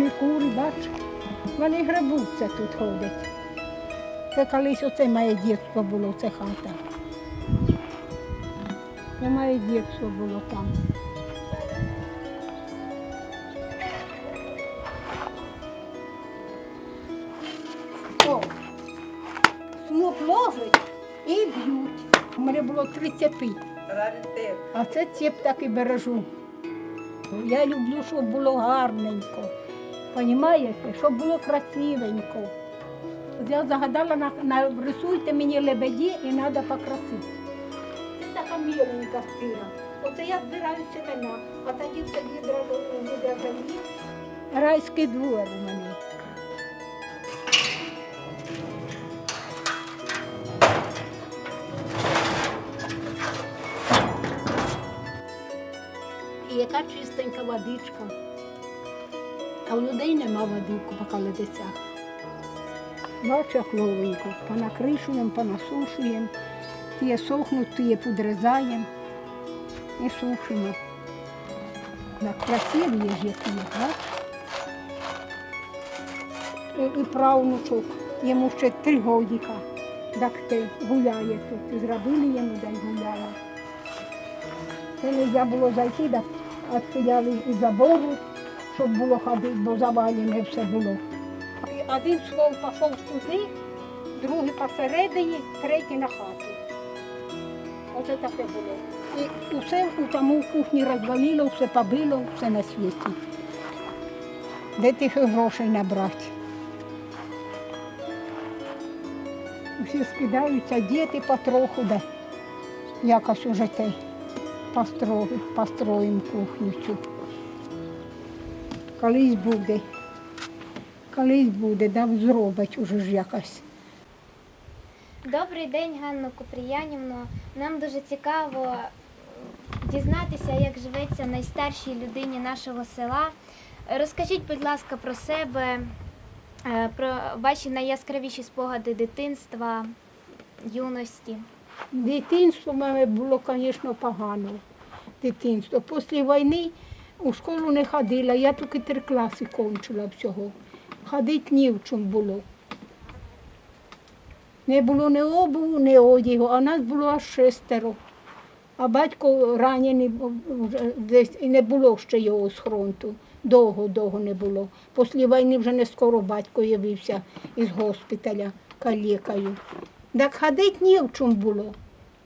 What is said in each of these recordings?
Вони кури, бач. Вони грабуться тут ходять. Це колись оце моє дітство було, це хата. Це моє дітство було там. О, сноп ложить і б'ють. У мене було 30 Раритет. а це цеп так і бережу. Я люблю, щоб було гарненько. Понімаєте? Щоб було красивенько. Я загадала, на, нарисуйте мені лебеді і треба покрасити. Це така міленька стира. Оце я збираю семена, а тоді тоді відра землі. Райський двор у мене. І яка чистенька водичка. А у людей нема води по колодицях. Бачу, як. Понакришуємо, понасушуємо. Ті сохнуть, ті подрізаємо і сушимо. Так красиві ж які, бач? І, і правнучок, йому ще три годіка. Так ти гуляє тут. Зробили йому, да й гуляє. Це не можна було зайти, так відхиляли і забору, щоб було ходити, бо завалене все було. Один слов пішов туди, другий посередині, третій на хату. Оце таке було. І усе тому в кухні розвалило, все побило, все на світі. Де тих грошей набрати? Всі скидаються, діти потроху, де якось уже те построїмо, построїмо кухню цю. Колись буде, колись буде, да зробить уже ж якось. Добрий день, Ганно Купріянівно. Нам дуже цікаво е, дізнатися, як живеться найстаршій людині нашого села. Розкажіть, будь ласка, про себе, е, про ваші найяскравіші спогади дитинства, юності. Дитинство в мене було, звісно, погано. Дитинство. Після війни у школу не ходила, я тільки три класи кончила всього. Ходити ні в чому було. Не було ні обуву, ні одягу, а нас було аж шестеро. А батько ранений десь і не було ще його з фронту. Довго-довго не було. Після війни вже не скоро батько явився із госпіталя калекою. Так ходити ні в чому було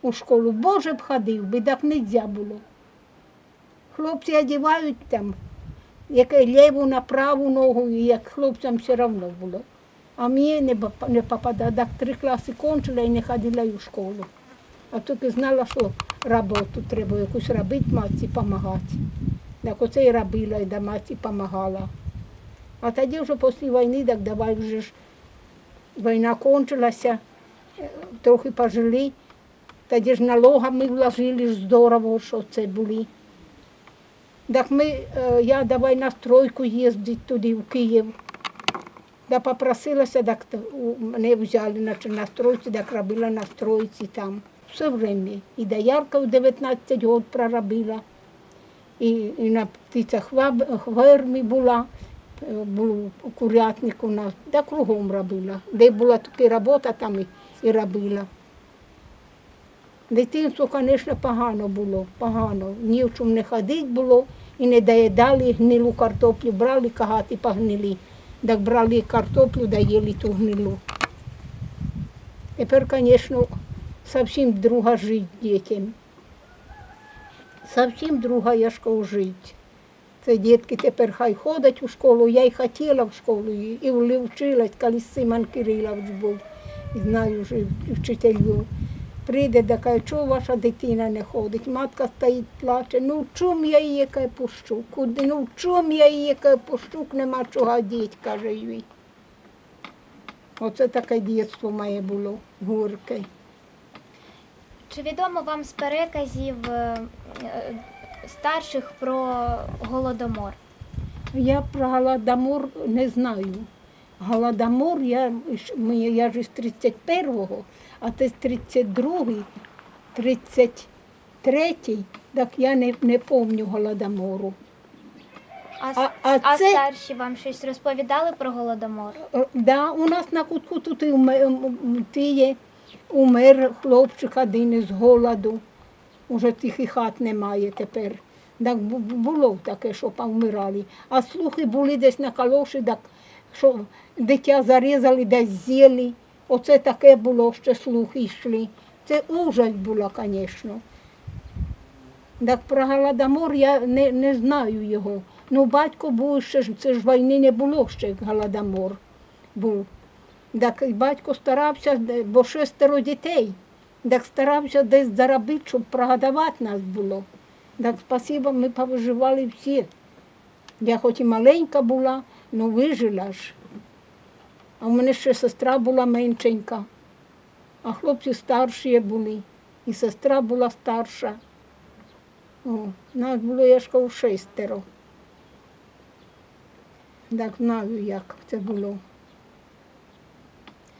у школу. Боже б ходив би, так не можна було. Хлопці одягають там, яке ліву на праву ногу, і як хлопцям все одно було. А мені не, не попадало. Так три класи кончила і не ходила у школу. А тільки знала, що роботу треба якусь робити, матці допомагати. Так оце і робила, і до матці допомагала. А тоді вже після війни, так давай вже ж війна кончилася, трохи пожили. Тоді ж налогами вложили здорово, що це були. Так ми, е, я давай на стройку їздити туди, в Київ. Да попросилася, так мене взяли на, на стройці, так робила на стройці там. Все время. І доярка в 19 років проробила. І, і на птицях фермі була, е, був курятник у нас, да кругом робила. Де була тільки робота, там і, і робила. Дитинство, звісно, погано було, погано. Ні в чому не ходити було і не доїдали гнилу картоплю, брали кагати погнилі. Так брали картоплю, да їли ту гнилу. Тепер, звісно, зовсім друга жить дітям. Зовсім друга я школа жить. Це дітки тепер хай ходять у школу. Я й хотіла в школу, і вчилась, коли Симон Кирилович був, знаю вже вчителю. Прийде, да каже, чого ваша дитина не ходить? Матка стоїть, плаче. Ну в чому я її каже, пущу? Куди? Ну в чому я її каже, пущу? Нема чого діть, каже їй. Оце таке дитинство моє було, гурке. Чи відомо вам з переказів е, е, старших про голодомор? Я про Голодомор не знаю. Голодомор, я, я ж з 31-го, а ти з 32-й, 33-й, так я не, не пам'ятаю Голодомору. А, А- а а це- старші вам щось розповідали про голодомор? Е, Да, у нас на кутку тут і тіє, умер хлопчик один із голоду. Уже тих і хат немає тепер. Так бу- бу- було таке, що повмирали. А слухи були десь на калоші, так, що дитя зарізали, десь з'їли. Оце таке було, що слухи йшли. Це ужас було, звісно. Так про голодомор я не, не знаю його. Ну, батько був ще це ж війни не було ще, голодомор був. Так батько старався, бо шестеро дітей. Так старався десь заробити, щоб прогодувати нас було. Так спасибо, ми повиживали всі. Я хоч і маленька була, але вижила ж. А в мене ще сестра була меншенька, а хлопці старші були. І сестра була старша. О, нас було, я ж кажу, шестеро. Так знаю, як це було.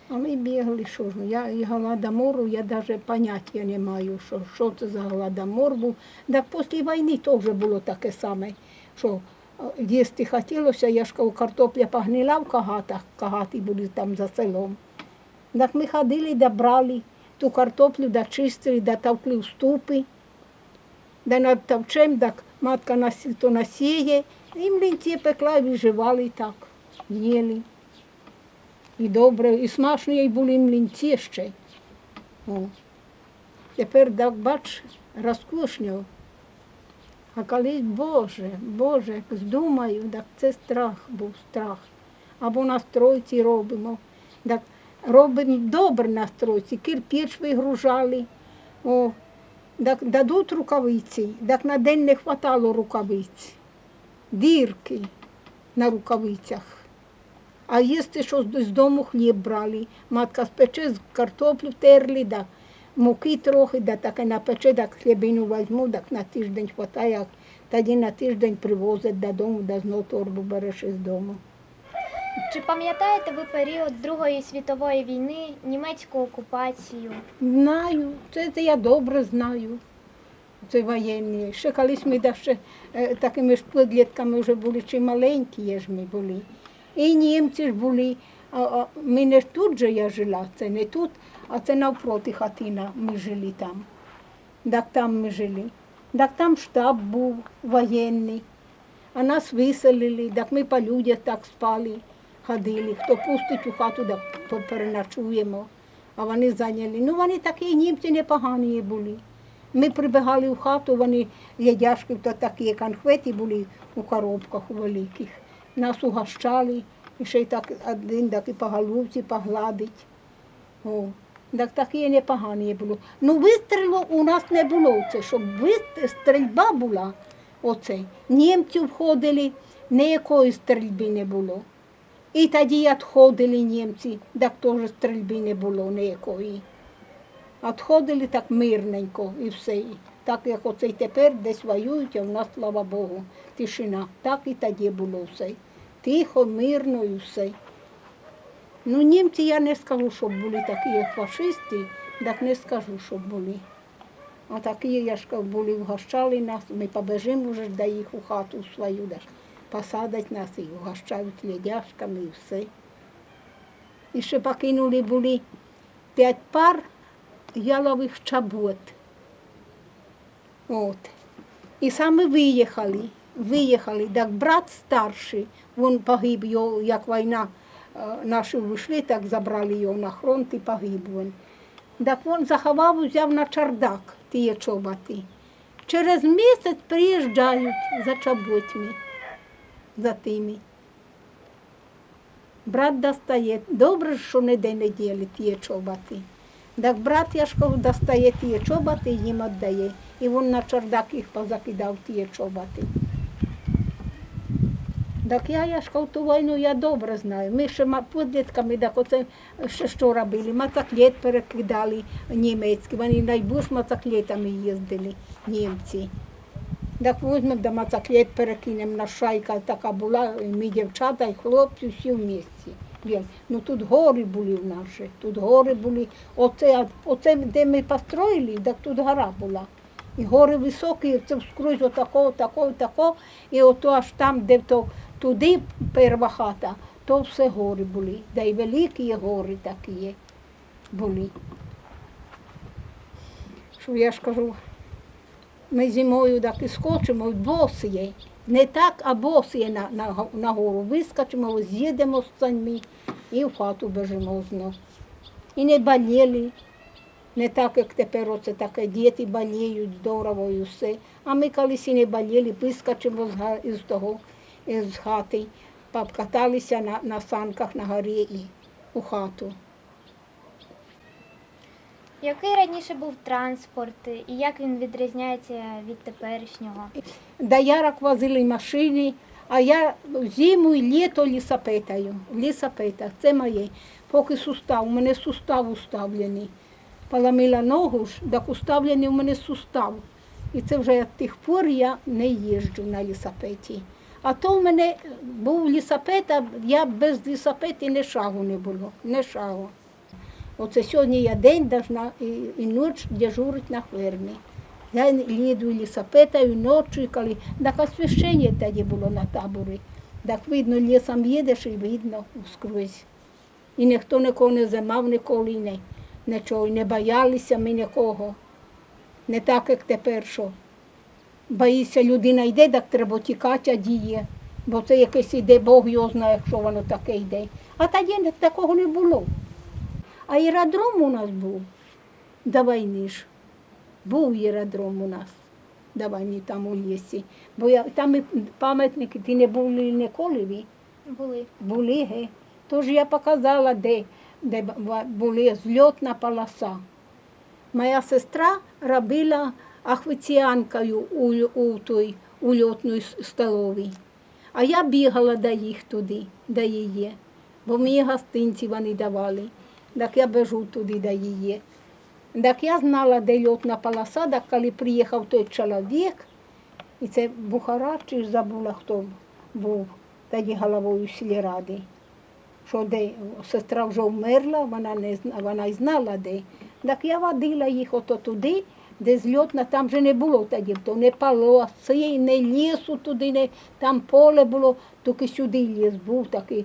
А ми бігали, що ж, ну, я і голодомору, я навіть поняття не маю, що, що це за голодомор був. Так після війни теж було таке саме, що їсти хотілося, я ж картопля погнила в кагатах, кагати були там за селом. Так ми ходили, да брали ту картоплю, да чистили, да товкли в ступи, да натовчем, так матка нас то насіє, і млинці пекла і виживали так, їли. І добре, і смачні і були млинці ще. О. Тепер так бач, розкошньо. А колись, Боже, Боже, як здумаю, так це страх був страх. Або на стройці робимо. Так робимо добре на стройці, кирпіч вигружали. О, так дадуть рукавиці, так на день не хватало рукавиць. Дірки на рукавицях. А їсти що з дому хліб брали. Матка спече з картоплю терли, да муки трохи, да таке напече, так хлібину візьму, так на тиждень хватає, тоді на тиждень привозять додому, да знов торбу береш із дому. Чи пам'ятаєте ви період Другої світової війни, німецьку окупацію? Знаю, це, це я добре знаю. Це воєнні. Ще колись ми да ще е, такими ж підлітками вже були, чи маленькі є ж ми були. І німці ж були. А, а, ми не тут же я жила, це не тут, а це навпроти хатина ми жили там. Так там ми жили. Так там штаб був воєнний. А нас виселили, так ми по людях так спали, ходили. Хто пустить у хату, так переночуємо. А вони зайняли. Ну вони такі німці непогані були. Ми прибігали в хату, вони ядяшки, то такі конфети були у коробках великих. Нас угощали, і ще й так один так і по головці погладить. О, так такі непогані було. Ну вистрілу у нас не було це, щоб стрільба була. Оце. Німці входили, ніякої стрільби не було. І тоді відходили німці, так теж стрільби не було ніякої. Відходили так мирненько і все. Так як оце тепер десь воюють, а в нас, слава Богу, тишина. Так і тоді було все. Тихо, мирно і все. Ну, німці я не скажу, щоб були такі фашисти, так не скажу, щоб були. А такі, я були, вгощали нас, ми побежимо вже до їх у хату свою, да, посадять нас і вгощають ледяшками і все. І ще покинули були п'ять пар ялових чабот. От. І саме виїхали. Виїхали. Так брат старший, він погиб, його, як війна наші вийшли, так забрали його на фронт і погиб він. Так він заховав, взяв на чардак ті чоботи. Через місяць приїжджають за чоботьми, за тими. Брат достає. Добре, що не діли ті чоботи. Так брат, я ж достає ті чоботи і їм віддає. І він на чордак їх позакидав ті чоботи. Так я, я ж ту війну я добре знаю. Ми ще підлітками, так оце ще що робили. Мацаклет перекидали німецькі. Вони найбільш мацаклетами їздили, німці. Так візьмемо до мацаклет перекинемо, на шайка така була, ми дівчата і хлопці всі в місті. Ну тут гори були в же, тут гори були. Оце, оце де ми построїли, так тут гора була. І гори високі, це вскрузь отако, отако, отако. І ото аж там, де то, туди перша хата, то все гори були. Да й великі гори такі були. Що я ж кажу, ми зимою так і скочимо, і бос є. Не так, а бос є на, на, на гору. Вискочимо, з'їдемо з саньми і в хату біжимо знов. І не боліли. Не так, як тепер оце таке, діти боліють здорово і все. А ми колись і не боліли, вискочимо з, того, з хати, покаталися на, на санках на горі і у хату. Який раніше був транспорт і як він відрізняється від теперішнього? До ярок возили машини, а я зиму і літо лісопетаю. Лісопета, це моє. Поки сустав, у мене сустав уставлений. Поламила ногу ж, так уставлений у мене сустав. І це вже тих пор я не їжджу на лісопеті. А то в мене був лісопет, а я без лісопети не шагу не було, не шагу. Оце сьогодні я день должна і, і ніч дежурить на фермі. Я їду лісопетаю ночі, коли так освіщення тоді було на таборі. Так видно, лісом їдеш і видно скрізь. І ніхто нікого не займав ніколи, не, нічого, і не боялися ми нікого. Не так, як тепер, що боїться людина йде, так треба тікати, а діє. Бо це якесь іде, Бог його знає, якщо воно таке йде. А тоді такого не було. А аеродром у нас був до війни ж. Був аеродром у нас до війни там у лісі. Бо я, там і пам'ятники, ті не були ніколи. ви? Були. Були, ге. Тож я показала, де, де б- були зльотна полоса. Моя сестра робила офіціанкою у, у той у льотній столовій. А я бігала до їх туди, до її, бо мені гостинці вони давали. Так я біжу туди до її. Так я знала, де льотна полоса, так коли приїхав той чоловік, і це Бухара, чи забула, хто був тоді головою сільради. Що де сестра вже вмерла, вона не вона й знала де. Так я водила їх ото туди, де зльотна, там же не було тоді, то не полоси, не лісу туди, не, там поле було, тільки сюди ліс був, такі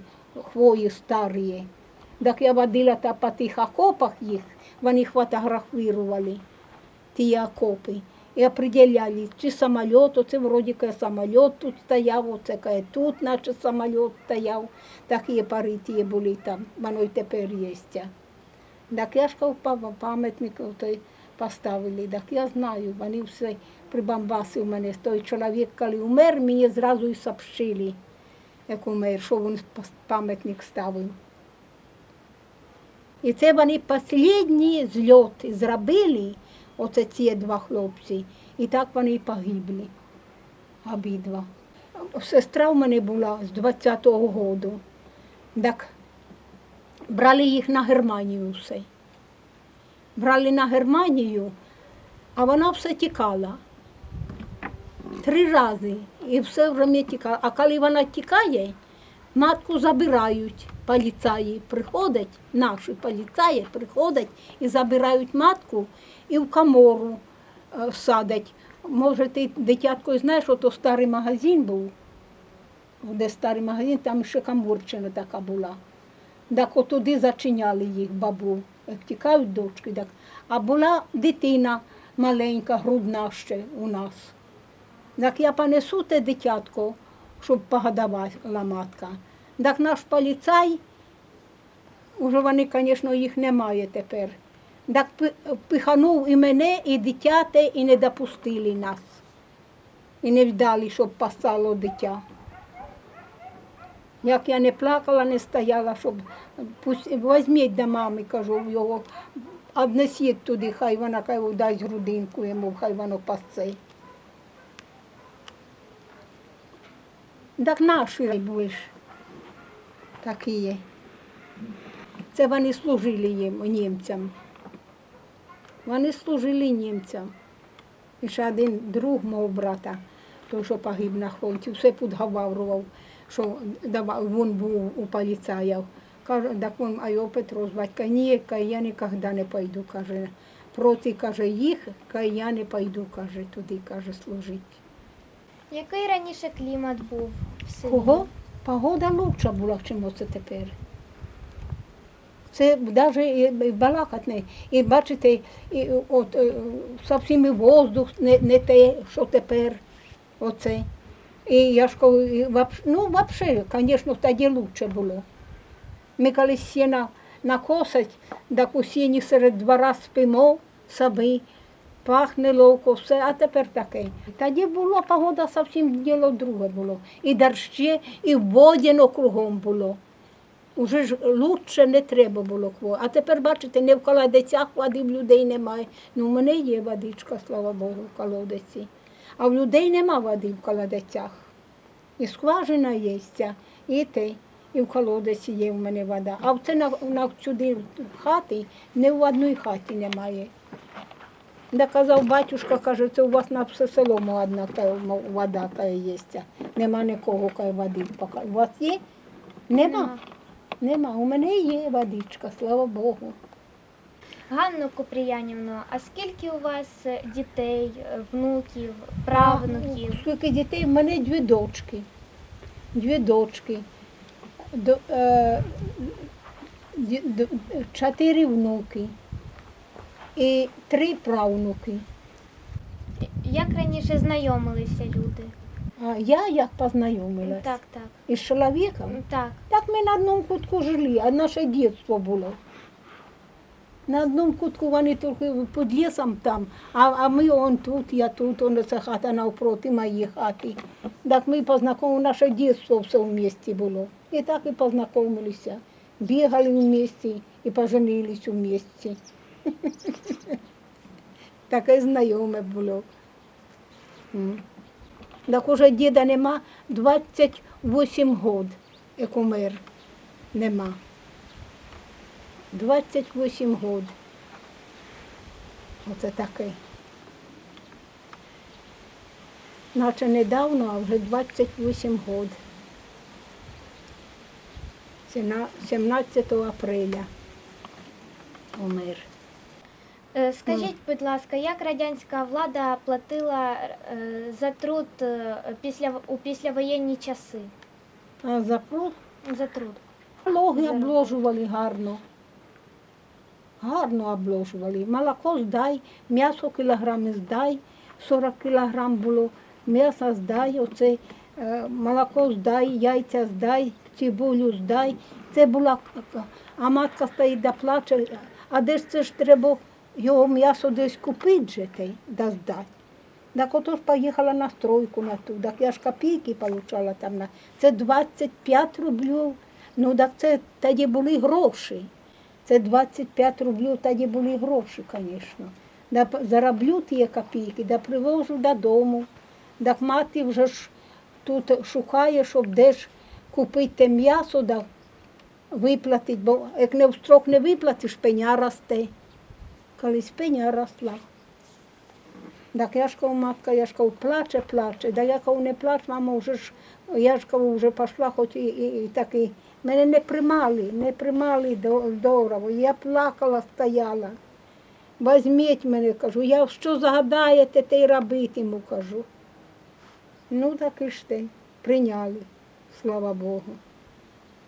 хвої старі. Так я водила та по тих окопах їх, вони фотографували, ті окопи. І определяли, чи самоліт, оце вроді самоліт тут стояв, оце тут наче самоліт стояв. Такі пари ті були там, воно й тепер є. Так я ж пам'ятник поставили, так я знаю, вони все прибамбаси у мене. Той чоловік, коли умер, мені зразу і сообщили, як умер, що він пам'ятник ставив. І це вони останні зльоти зробили, оце ці два хлопці, і так вони і погибли. Обидва. Сестра в мене була з 20-го року. Так брали їх на Германію все. Брали на Германію, а вона все тікала. Три рази. І все время тікала. А коли вона тікає, матку забирають поліцаї, приходять, наші поліцаї приходять і забирають матку і в камору е, садять. Може, ти дитятко знаєш, ото старий магазин був, де старий магазин, там ще каморчина така була. Так от туди зачиняли їх бабу, тікають дочки. Так. А була дитина маленька, грудна ще у нас. Так я понесу те дитятко, щоб погодувала матка. Так наш поліцай, уже вони, звісно, їх немає тепер. Так пиханув і мене, і дитяте, і не допустили нас. І не вдали, щоб постало дитя. Як я не плакала, не стояла, щоб візьміть до мами, кажу його, однесіть туди, хай вона хай дасть грудинку йому, хай воно пасце. Так наші більш такі є. Це вони служили їм, німцям. Вони служили німцям. І ще один друг мого брата, той, що погиб на фронті, все підговарював, що давав, він був у поліцаїв. Каже, так він, а його Петро з батька, ні, каже, я ніколи не пойду, каже, проти, каже, їх, каже, я не пойду, каже, туди, каже, служити. Який раніше клімат був в селі? Кого? Погода лучша була, чим оце тепер. Це навіть і балакати не. І бачите, і, от, е, зовсім і воздух не, не те, що тепер. Оце. І я ж ну, взагалі, звісно, тоді лучше було. Ми коли сіна накосить, так у сіні серед двора спимо собі, пахне ловко, все, а тепер таке. Тоді була погода зовсім діло друге було. І дощі, і водяно кругом було. Уже ж лучше не треба було кво. А тепер, бачите, не в колодецях води в людей немає. Ну, в мене є водичка, слава Богу, в колодеці. А в людей нема води в колодецях. І скважина є, і те, і в колодеці є в мене вода. А це на, на сюди в хаті, не в одній хаті немає. Да казав батюшка, каже, це у вас на все село одна та вода та є. Нема нікого каже, води. Поки. У вас є? Нема. Нема. У мене є водичка, слава Богу. Ганно Купріянівно, а скільки у вас е, дітей, е, внуків, правнуків? А, Скільки дітей? У мене дві дочки. Дві дочки. До, е, до- чотири внуки і три правнуки. Як раніше знайомилися люди? А я як познайомилась? Так, так. Із чоловіком? Так. Так ми на одному кутку жили, а наше дитинство було. На одному кутку вони тільки під лісом там, а, а ми он тут, я тут, он це хата навпроти моєї хати. Так ми познайомилися, наше дитинство все в місті було. І так і познайомилися. Бігали в місті і поженились у місті. Таке знайоме було. Так уже діда нема 28 год, як умер. Нема. 28 год. Оце таке. Наче недавно, а вже 28 год. 17 апреля умер. Е, Скажіть, будь ласка, як радянська влада платила е, за труд е, після у післявоєнні часи? А за про За труд. Налоги обложували гарно. Гарно обложували. Молоко здай, м'ясо кілограми здай, 40 кілограм було, м'ясо здай, оце, е, молоко здай, яйця здай, цибулю здай. Це була, а матка стоїть да плаче, а де ж це ж треба його м'ясо десь купити же те, да здати. Так отож поїхала на стройку на ту. Так я ж копійки отримала там. Це 25 рублів. Ну так це тоді були гроші. Це 25 рублів тоді були гроші, звісно. Зароблю ті копійки, да привожу додому. Так мати вже ж тут шукає, щоб де ж купити м'ясо, да виплатити, бо як не в строк не виплатиш, пеня росте. Колись пеня росла. Так я ж матка, я ж кажу, плаче, плаче. Да я кажу, не плач, мама, вже ж, я ж вже пішла, хоч і, і, і таки. Мене не приймали, не приймали до- здорово. Я плакала, стояла. Візьміть мене, кажу, я що загадаєте, те й робитиму, кажу. Ну так і ж те, прийняли, слава Богу.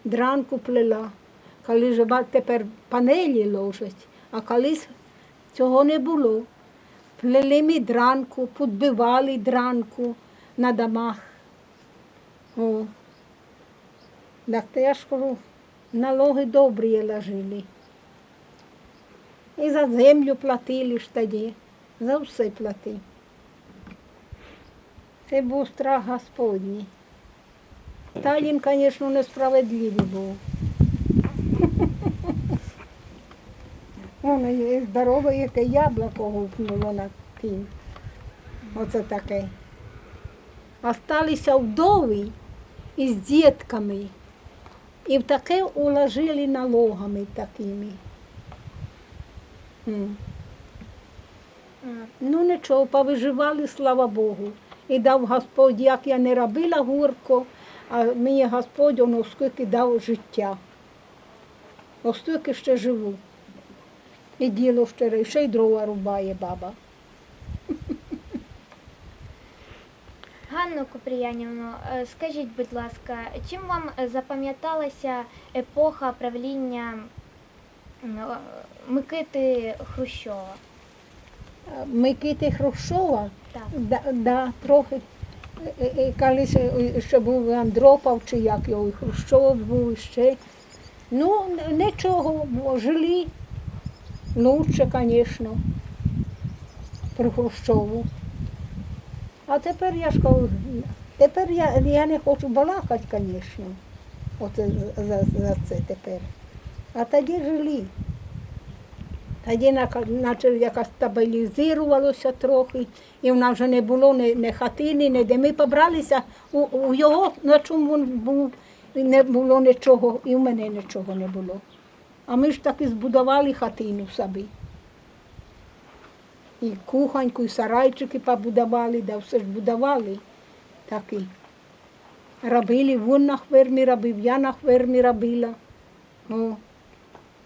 Дранку плела, коли ж тепер панелі ложать, а колись цього не було. Плели ми дранку, підбивали дранку на домах. О. Так то налоги добрі ложили. І за землю платили ж тоді, за все платили. Це був страх Господній. Сталін, звісно, несправедливий був. Воно є здорове, яке яблуко гупнуло на тим. Оце таке. Осталися вдови із дітками. І в таке уложили налогами такими. М. Ну нічого, повиживали, слава Богу. І дав Господь, як я не робила гурко, а мені Господь воно скільки дав життя. Остільки ще живу. І діло ще, ще й дрова рубає баба. Ганно Купріянівно, е, скажіть, будь ласка, чим вам е, запам'яталася епоха правління е, Микити Хрущова? Микити Хрущова, Так. да, да, трохи. е, е, Колись е, ще був Андропов, чи як його, і Хрущов був ще. Ну, нічого, жили. Лучше, звісно, при Хрущову. А тепер я ж кажу, тепер я, я не хочу балакати, звісно. Оце за, за, це тепер. А тоді жили. Тоді на- наче якось стабілізувалося трохи, і в нас вже не було ні, ні хатини, ні де ми побралися у, у його, на чому він був, не було нічого, і в мене нічого не було. А ми ж таки збудували хатину собі. І кухоньку, і сарайчики побудували, да все ж будували такі. Робили, він на фермі робив, я на фермі робила. О.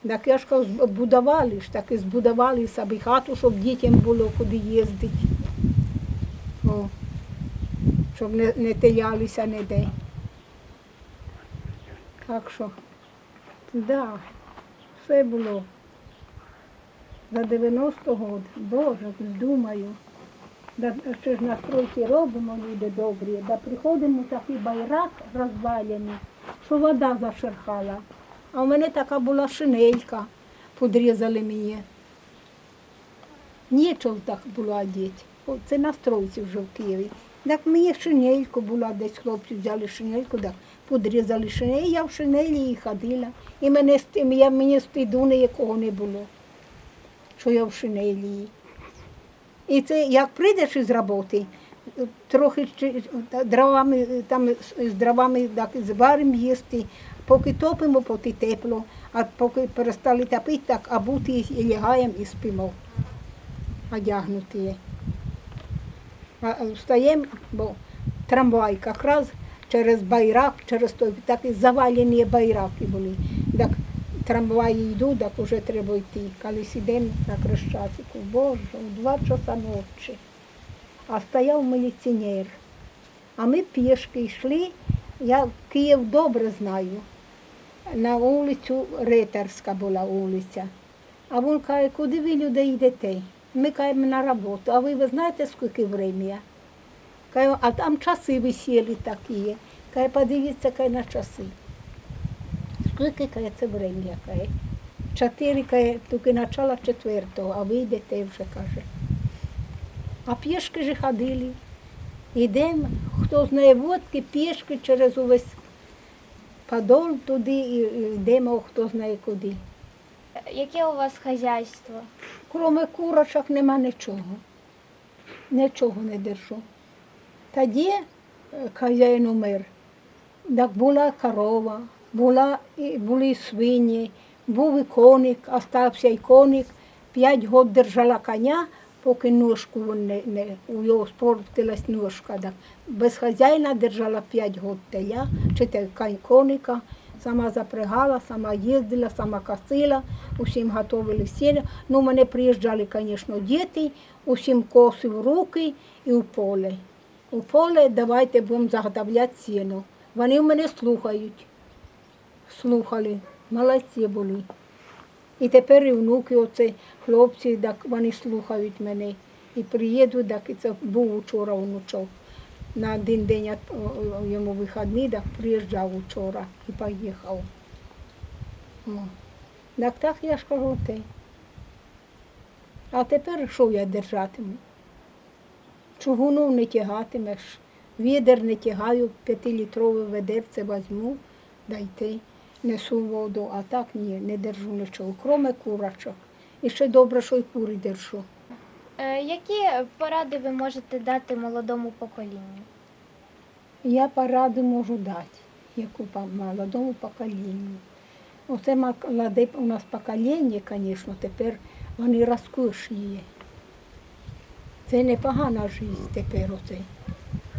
Так я ж кажу, будували ж таки, збудували собі хату, щоб дітям було куди їздити. О. Щоб не, не таялися ніде. Так що, да, все було. За 90 год, Боже, думаю. Да, ще ж на стройці робимо, люди добрі, да приходимо такий байрак розвалений, що вода зашерхала. А в мене така була шинелька, подрізали мені. Нічого так було одіти. Це на стройці вже в Києві. Так мені шинельку була, десь хлопці взяли шинельку, так подрізали шинель, я в шинелі і ходила. І мене, з тим- я, мені стиду ніякого не було, що я в шинелі. І це як прийдеш із роботи, трохи дровами, там з дровами так, зваримо їсти, поки топимо, поки тепло, а поки перестали топити, так а бути і лягаємо і спимо, одягнуті. А встаємо, бо трамвай якраз через байрак, через той такі завалені байраки були. Так трамваї йдуть, так вже треба йти. Колись ідемо на Хрещатику, боже, у два часа ночі. А стояв міліціонер. А ми пішки йшли, я Київ добре знаю. На вулицю Ритерська була вулиця. А він каже, куди ви люди йдете? Ми кажемо на роботу. А ви, ви знаєте, скільки врем'я? А там часи висіли такі. Каже, подивіться каже, на часи. Скільки каже, це врем'я? Каже. Чотири, каже, тільки начало четвертого, а ви йдете вже, каже. А пішки ж ходили. Йдемо, хто знає водки, пішки через увесь подол туди і йдемо, хто знає куди. Яке у вас хазяйство? Кроме курочок нема нічого. Нічого не держу. Тоді хазяїн умер. Так була корова, була, були свині, був і коник, остався і коник. П'ять років держала коня, поки ножку не, не, у його спортилась ножка. Так. Без хазяїна держала п'ять років теля, чи те коника. Сама запрягала, сама їздила, сама косила, усім готували сіно. Ну, мене приїжджали, звісно, діти, усім коси в руки і в поле. У поле давайте будемо заготовляти сіно. Вони мене слухають. Слухали, молодці були. І тепер і внуки, оце хлопці, так вони слухають мене. І приїду, так і це був вчора внучок. На один день йому вихідний, так приїжджав вчора і поїхав. О. Так так я ж кажу те. А тепер що я держатиму? Чугуну не тягатимеш, відер не тягаю, п'ятилітрове ведерце візьму, дайте, несу воду, а так ні, не держу нічого, кроме курочок. І ще добре, що й кури держу. Е, Які поради ви можете дати молодому поколінню? Я пораду можу дати, яку по молодому поколінню. Оце молоде у нас покоління, звісно, тепер вони розкошує. Це непогана життя тепер оце.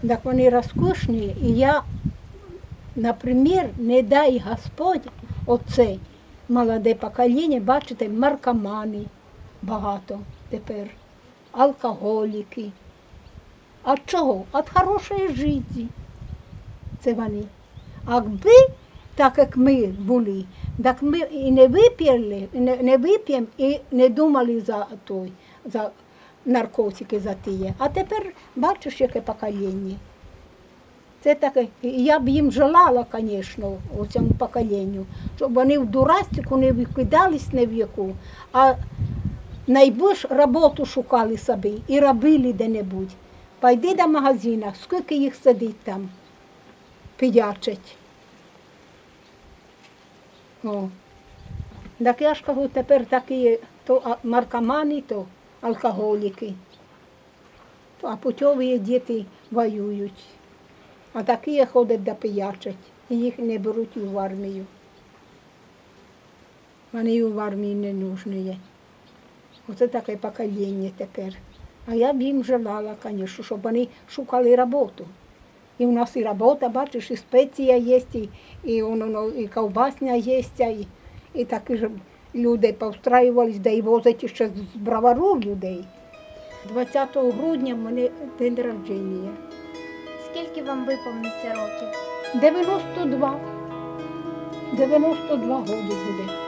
Так вони розкошні, і я, наприклад, не дай Господь оце, молоде покоління, бачите, наркомани багато тепер, алкоголіки. От чого? От хорошої житті. Це вони. А якби, так як ми були, так ми і не вип'яли, не, не вип'ємо і не думали за той, за наркотики за тіє. А тепер бачиш, яке покоління. Це таке, я б їм желала, звісно, у цьому поколінню, щоб вони в дурастику не викидались ні в яку, а найбільш роботу шукали собі і робили де-небудь. Пойди до магазина, скільки їх сидить там, п'ячать. О. Так я ж кажу, тепер такі то наркомани, то алкоголіки. А путьові діти воюють. А такі ходять да пиячать. І їх не беруть у армію. Вони в армії не нужні. Оце таке покоління тепер. А я б їм желала, звісно, щоб вони шукали роботу. І у нас і робота, бачиш, і спеція є, і, і, і ковбасня є, і, і такі ж люди повстраювались, да і возять ще з бровару людей. 20 грудня в мене день народження. Скільки вам виповниться років? 92. 92 роки буде.